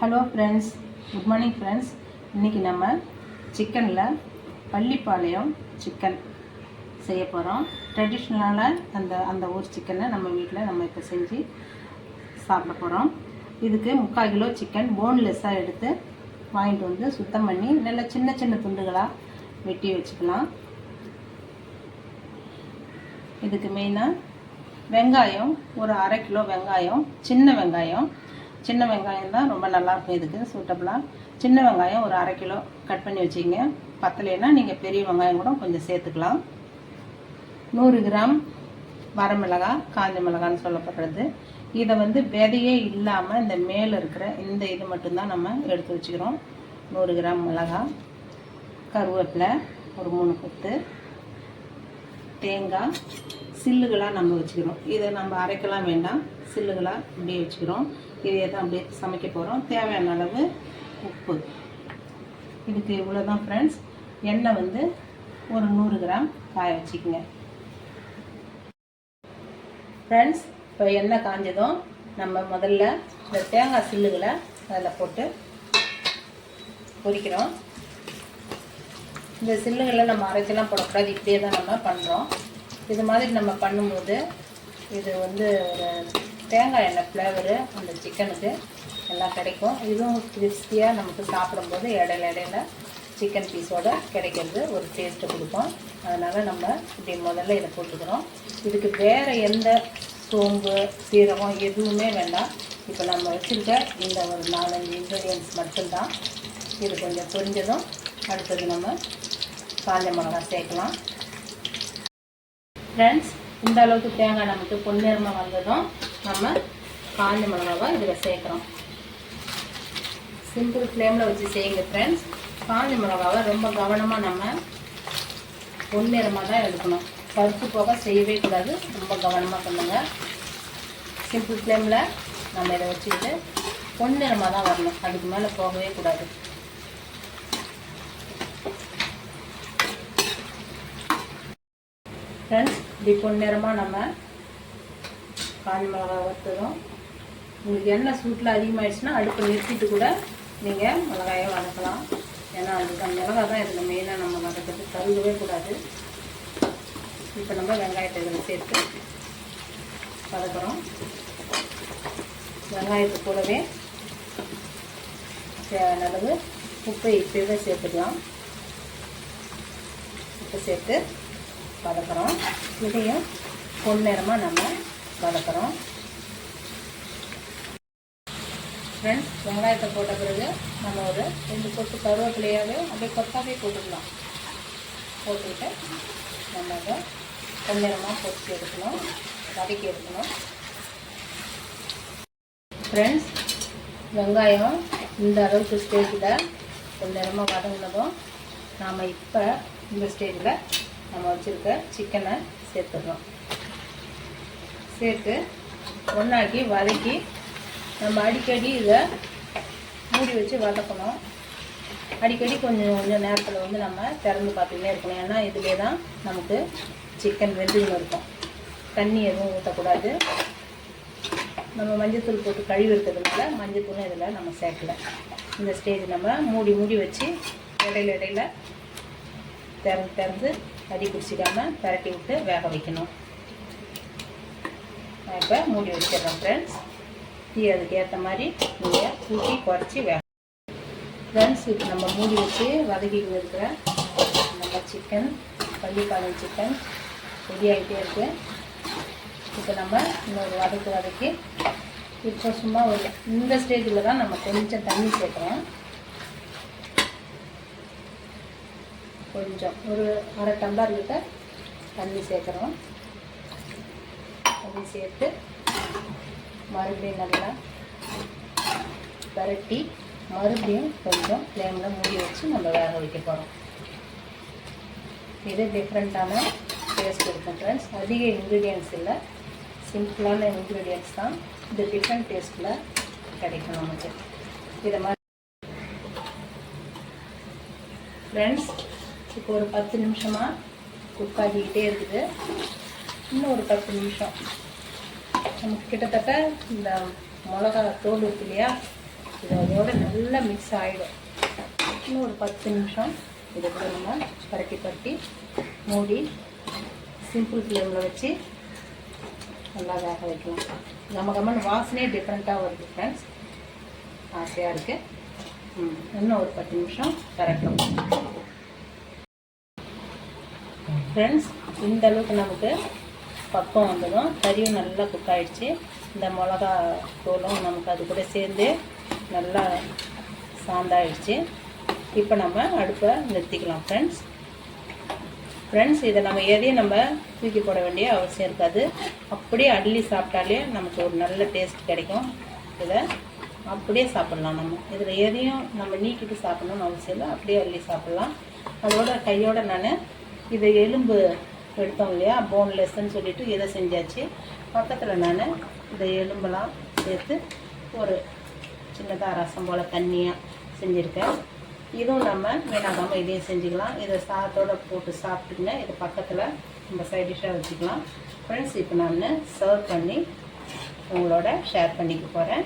Hello friends good morning friends இன்றைக்கி நம்ம சிக்கனில் பள்ளிப்பாளையம் சிக்கன் செய்ய போகிறோம் ட்ரெடிஷ்னலான அந்த அந்த ஊர் சிக்கனை நம்ம வீட்டில் நம்ம இப்போ செஞ்சு சாப்பிட போகிறோம் இதுக்கு முக்கால் கிலோ சிக்கன் போன்லெஸ்ஸாக எடுத்து வாங்கிட்டு வந்து சுத்தம் பண்ணி நல்ல சின்ன சின்ன துண்டுகளாக வெட்டி வச்சுக்கலாம். இதுக்கு மெயினாக வெங்காயம் ஒரு அரை கிலோ வெங்காயம் சின்ன வெங்காயம் சின்ன வெங்காயம் தான் ரொம்ப நல்லாயிருக்கும் இதுக்கு சூட்டபுளாக சின்ன வெங்காயம் ஒரு அரை கிலோ கட் பண்ணி வச்சிங்க பத்தலைன்னா நீங்கள் பெரிய வெங்காயம் கூட கொஞ்சம் சேர்த்துக்கலாம். நூறு கிராம் வரமிளகா காஞ்ச மிளகான்னு சொல்லப்படுறது. இதை வந்து விதையே இல்லாமல் இந்த மேலே இருக்கிற இந்த இது மட்டும்தான் நம்ம எடுத்து வச்சுக்கிறோம். நூறு கிராம் மிளகா கருவேப்பிலை ஒரு மூணு கொத்து. தேங்காய் சில்லுகளாக நம்ம வச்சுக்கிறோம். இதை நம்ம அரைக்கலாம் வேண்டாம். சில்லுகளாக இப்படியே வச்சுக்கிறோம். இதையே தான் அப்படியே சமைக்க போகிறோம் தேவையான அளவு உப்பு. இதுக்கு இவ்வளோ தான் ஃப்ரெண்ட்ஸ் எண்ணெய் வந்து ஒரு நூறு கிராம் காய வச்சுக்கோங்க. ஃப்ரெண்ட்ஸ் இப்போ எண்ணெய் காஞ்சதும் நம்ம முதல்ல இந்த தேங்காய் சில்லுகளை அதில் போட்டு பொரிக்கிறோம். இந்த சில்லுகளை நம்ம அரைச்செல்லாம் போடக்கூடாது. இப்படியே தான் நம்ம பண்ணுறோம் இது மாதிரி நம்ம பண்ணும்போது இது வந்து ஒரு தேங்காய் எண்ணெய் ஃப்ளேவரு அந்த சிக்கனுக்கு எல்லாம் கிடைக்கும். இதுவும் கிறிஸ்பியாக நமக்கு சாப்பிடும்போது இடையில இடையில சிக்கன் பீஸோட கிடைக்கிறது ஒரு டேஸ்ட்டு கொடுக்கும். அதனால் நம்ம இப்படி முதல்ல இதை போட்டுக்கிறோம். இதுக்கு வேறு எந்த சோம்பு சீரகம் எதுவுமே வேண்டாம். இப்போ நம்ம வச்சுருக்க இந்த ஒரு நாலஞ்சு இன்க்ரீடியன்ஸ் மட்டும்தான். இது கொஞ்சம் புரிஞ்சதும் அடுத்தது நம்ம காஞ்ச மிளகா சேர்க்கலாம். ஃப்ரெண்ட்ஸ் இந்த அளவுக்கு தேங்காய் நமக்கு பொன்னிறமாக வந்ததும் நம்ம காஞ்ச மிளகாவை இதில் சேர்க்குறோம். சிம்பிள் ஃப்ளேமில் வச்சு செய்யுங்க ஃப்ரெண்ட்ஸ் காஞ்ச மிளகாவை ரொம்ப கவனமாக நம்ம பொன்னிறமாக தான் எடுக்கணும். பருப்பு போக செய்யவே கூடாது. ரொம்ப கவனமாக பண்ணுங்கள் சிம்பிள் ஃப்ளேமில் நம்ம இதை வச்சுக்கிட்டு பொன்னிறமாக தான் வரணும். அதுக்கு மேலே போகவே கூடாது. ஃப்ரெண்ட்ஸ் இப்படி பொன்னிறமாக நம்ம காஞ்ச மிளகா வறுத்துறோம் உங்களுக்கு எண்ணெய் சூட்டில் அதிகமாகிடுச்சுன்னா அடுப்பை நிறுத்திட்டு கூட நீங்கள் மிளகாயை வதக்கலாம். ஏன்னா அதுக்கு மிளகா தான் இதில் மெயினாக நம்ம வதக்கிறது. கருகவே கூடாது. இப்போ நம்ம வெங்காயத்தை இதில் சேர்த்து வதக்குறோம். வெங்காயத்து கூடவே தேவையான அளவு உப்பை இப்போவே சேர்த்துக்கலாம். உப்பு சேர்த்து வதக்குறோம். இதையும் பொன்னிறமாக நம்ம வதக்குறோம். ஃப்ரெண்ட்ஸ் வெங்காயத்தை போட்ட பிறகு நம்ம ஒரு ரெண்டு கொத்து கருவேப்பிலையாகவே அப்படியே கொத்தாவே போட்டுக்கலாம். போட்டுக்கிட்டு நம்ம அதை பொன்னிறமாக பொரிச்சு எடுக்கணும். வதக்கி எடுக்கணும். ஃப்ரெண்ட்ஸ் வெங்காயம் இந்த அளவுக்கு ஸ்டேஜில் பொன்னிறமாக வதங்கினதும் நாம் இப்போ இந்த ஸ்டேஜில் நம்ம வச்சுருக்க சிக்கனை சேர்த்துடுறோம். சேர்த்து ஒன்றாக்கி வதக்கி நம்ம அடிக்கடி இதை மூடி வச்சு வதக்கணும். அடிக்கடி கொஞ்சம் கொஞ்சம் நேரத்தில் வந்து நம்ம திறந்து பார்த்துக்கிட்டே இருக்கணும். ஏன்னா இதிலே தான் நமக்கு சிக்கன் வெந்துன்னு இருக்கும். தண்ணி எதுவும் ஊற்றக்கூடாது நம்ம மஞ்சத்தூள் போட்டு கழுவி இருக்கிறதுனால மஞ்சத்தூளும் இதில் நம்ம சேர்க்கல. இந்த ஸ்டேஜ் நம்ம மூடி மூடி வச்சு இடையில இடையில திறந்து திறந்து அடி குடிச்சிடாமல் பரட்டி விட்டு வேக வைக்கணும். நான் இப்போ மூடி வச்சிடுறேன் ஃப்ரெண்ட்ஸ் டீ அதுக்கு ஏற்ற மாதிரி நீங்கள் ஊற்றி குறைச்சி வேக ஃப்ரெண்ட்ஸ் இப்போ நம்ம மூடி வச்சு வதக்கிட்டு இருக்கிற நம்ம சிக்கன் பள்ளிப்பாளையம் சிக்கன் ரெடி ஆகிட்டே இருக்குது இப்போ நம்ம இன்னொரு வதக்கு வதக்கி இப்போ சும்மா ஒரு இந்த ஸ்டேஜில் தான் நம்ம கொஞ்சம் தண்ணி சேர்க்குறோம். கொஞ்சம் ஒரு அரை டம்ளர் கிட்ட தண்ணி சேர்க்குறோம் தண்ணி சேர்த்து மறுபடியும் நல்லா பரட்டி மறுபடியும் கொஞ்சம் ஃப்ளேமில் மூடி வச்சு நம்ம வேக வைக்க போகிறோம் இது டிஃப்ரெண்ட்டான டேஸ்ட் இருக்கும் ஃப்ரெண்ட்ஸ் அதிக இன்க்ரீடியன்ஸ் இல்லை. சிம்பிளான இன்க்ரீடியன்ஸ் தான் இது டிஃப்ரெண்ட் டேஸ்ட்டில் கிடைக்கும் நமக்கு. இதை மாதிரி ஃப்ரெண்ட்ஸ் இப்போ ஒரு பத்து நிமிஷமாக குக் ஆகிக்கிட்டே இருக்குது. இன்னும் ஒரு பத்து நிமிஷம். நமக்கு கிட்டத்தட்ட இந்த மிளகா தோல் இருக்கு இல்லையா? இது அதோட நல்லா மிக்ஸ் ஆகிடும் இன்னும் ஒரு பத்து நிமிஷம் இதை கூட நம்ம பரட்டி பரட்டி மூடி சிம்பிள் ஃப்ளேமில் வச்சு நல்லா வேக வைக்கலாம். நம்ம கம்மன் வாசனையே டிஃப்ரெண்ட்டாக வருது ஃப்ரெண்ட்ஸ் ஆசையாக இருக்குது ம் இன்னும் ஒரு பத்து நிமிஷம் கரெக்டும் ஃப்ரெண்ட்ஸ் இந்த அளவுக்கு நமக்கு பக்கம் வந்ததும் கறியும் நல்லா குக் ஆகிடுச்சு இந்த மிளகா தூளும் நமக்கு அது கூட சேர்ந்து நல்லா சாந்தாயிடுச்சு. இப்போ நம்ம அடுப்பை நிறுத்திக்கலாம் ஃப்ரெண்ட்ஸ் ஃப்ரெண்ட்ஸ் இதை நம்ம எதையும் நம்ம தூக்கி போட வேண்டிய அவசியம் இருக்காது. அப்படியே அள்ளி சாப்பிட்டாலே நமக்கு ஒரு நல்ல டேஸ்ட் கிடைக்கும். இதை அப்படியே சாப்பிட்லாம் நம்ம. இதில் எதையும் நம்ம நீக்கிட்டு சாப்பிட்ணுன்னு அவசியம் இல்லை. அப்படியே அள்ளி சாப்பிட்லாம். அதோட கையோடு நான் இதை எலும்பு எடுத்தோம் இல்லையா? போன்லெஸ்ன்னு சொல்லிவிட்டு இதை செஞ்சாச்சு. பக்கத்தில் நான் இந்த எலும்பெல்லாம் சேர்த்து ஒரு சின்னதாக ரசம் போல் தண்ணியாக செஞ்சுருக்கேன். இதுவும் நம்ம வீணாகாமல் இதையும் செஞ்சுக்கலாம். இதை சாதத்தோட போட்டு சாப்பிட்டுங்க இது பக்கத்தில் நம்ம சைட் டிஷ்ஷாக வச்சுக்கலாம். ஃப்ரெண்ட்ஸ் இப்போ நான் சர்வ் பண்ணி உங்களோட ஷேர் பண்ணிக்க போகிறேன்